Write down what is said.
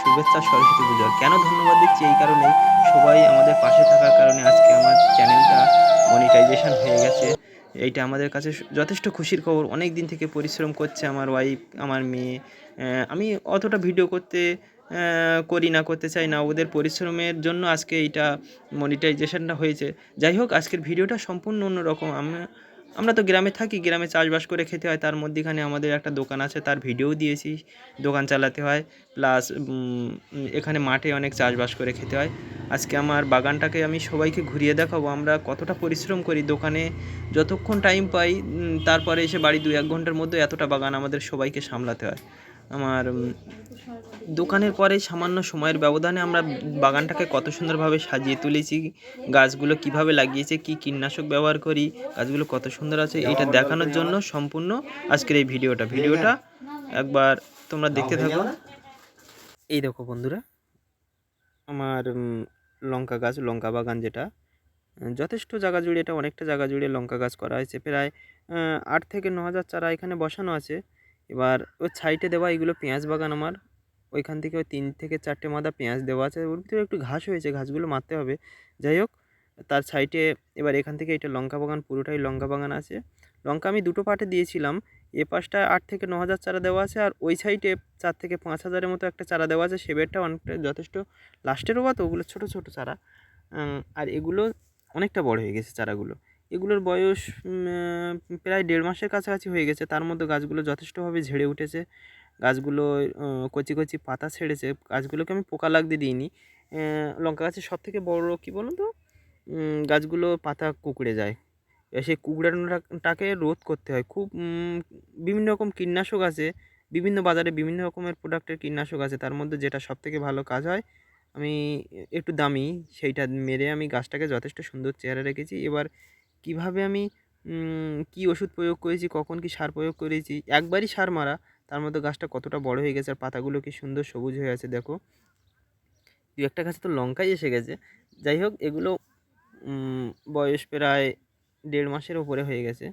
শুভেচ্ছা সরস্বতী পুজোর কেন ধন্যবাদ দিচ্ছি এই কারণে? সবাই আমাদের পাশে থাকার কারণে আজকে আমার চ্যানেলটা মনিটাইজেশন হয়ে গেছে। এইটা আমাদের কাছে যথেষ্ট খুশির খবর। অনেক দিন থেকে পরিশ্রম করছে আমার ওয়াইফ আমার মেয়ে। আমি অতটা ভিডিও করতে করি না, করতে চাই না। ওদের পরিশ্রমের জন্য আজকে এইটা মনিটাইজেশনটা হয়েছে। যাই হোক, আজকের ভিডিওটা সম্পূর্ণ অন্যরকম। আমরা আমরা তো গ্রামে থাকি, গ্রামে চাষবাস করে খেতে হয়, তার মধ্যেখানে আমাদের একটা দোকান আছে, তার ভিডিও দিয়েছি, দোকান চালাতে হয় প্লাস এখানে মাঠে অনেক চাষবাস করে খেতে হয়। আজকে আমার বাগানটাকে আমি সবাইকে ঘুরিয়ে দেখাবো, আমরা কতটা পরিশ্রম করি দোকানে, যতক্ষণ টাইম পাই তারপরে এসে বাড়ি দু এক ঘণ্টার মধ্যে এতটা বাগান আমাদের সবাইকে সামলাতে হয়। আমার দোকানের পরে সামান্য সময়ের ব্যবধানে আমরা বাগানটাকে কত সুন্দরভাবে সাজিয়ে তুলেছি, গাছগুলো কীভাবে লাগিয়েছে, কি কীটনাশক ব্যবহার করি, গাছগুলো কত সুন্দর আছে, এটা দেখানোর জন্য সম্পূর্ণ আজকের এই ভিডিওটা। ভিডিওটা একবার তোমরা দেখতে থাকো। এই দেখো বন্ধুরা, আমার লঙ্কা গাছ, লঙ্কা বাগান যেটা, যথেষ্ট জায়গা জুড়ে, এটা অনেকটা জায়গা জুড়ে লঙ্কা গাছ করা হয়েছে। প্রায় আট থেকে ন হাজার চারা এখানে বসানো আছে। এবার ওই সাইডে দেওয়া এগুলো পেঁয়াজ বাগান আমার। ওইখান থেকে ওই তিন থেকে চারটে মাদা পেঁয়াজ দেওয়া আছে। ওর ভিতরে একটু ঘাস হয়েছে, ঘাসগুলো মারতে হবে। যাই হোক, তার সাইডে এবার এখান থেকে এটা লঙ্কা বাগান, পুরোটাই লঙ্কা বাগান আছে। লঙ্কা আমি দুটো পার্টে দিয়েছিলাম। এ পাশটা আট থেকে ন হাজার চারা দেওয়া আছে আর ওই সাইডে চার থেকে পাঁচ হাজারের মতো একটা চারা দেওয়া আছে। সে বেডটা অনেকটা যথেষ্ট। লাস্টেরও বা তো ওগুলো ছোটো ছোটো চারা। আর এগুলো অনেকটা বড় হয়ে গেছে চারাগুলো। এগুলোর বয়স প্রায় দেড় মাসের কাছাকাছি হয়ে গেছে। তার মধ্যে গাছগুলো যথেষ্টভাবে ঝেড়ে উঠেছে। গাছগুলো কচি কচি পাতা ছেড়েছে। গাছগুলোকে আমি পোকা লাগতে দিইনি। লঙ্কা গাছের সব থেকে বড় কী বলুন তো? গাছগুলো পাতা কুকড়ে যায়। সেই কুকড়ানোটাকে রোধ করতে হয়। খুব বিভিন্ন রকম কীটনাশক আছে। বিভিন্ন বাজারে বিভিন্ন রকমের প্রোডাক্টের কীটনাশক আছে। তার মধ্যে যেটা সব থেকে ভালো কাজ হয়, আমি একটু দামি, সেইটা মেরে আমি গাছটাকে যথেষ্ট সুন্দর চেহারা রেখেছি। এবার কীভাবে আমি কি ওষুধ প্রয়োগ করেছি, কখন কি সার প্রয়োগ করেছি, একবারই সার মারা, তার মধ্যে গাছটা কতটা বড় হয়ে গেছে আর পাতাগুলো কি সুন্দর সবুজ হয়ে আছে, দেখো। দু একটা গাছে তো লঙ্কাই এসে গেছে। যাই হোক, এগুলো বয়স প্রায় দেড় মাসের ওপরে হয়ে গেছে।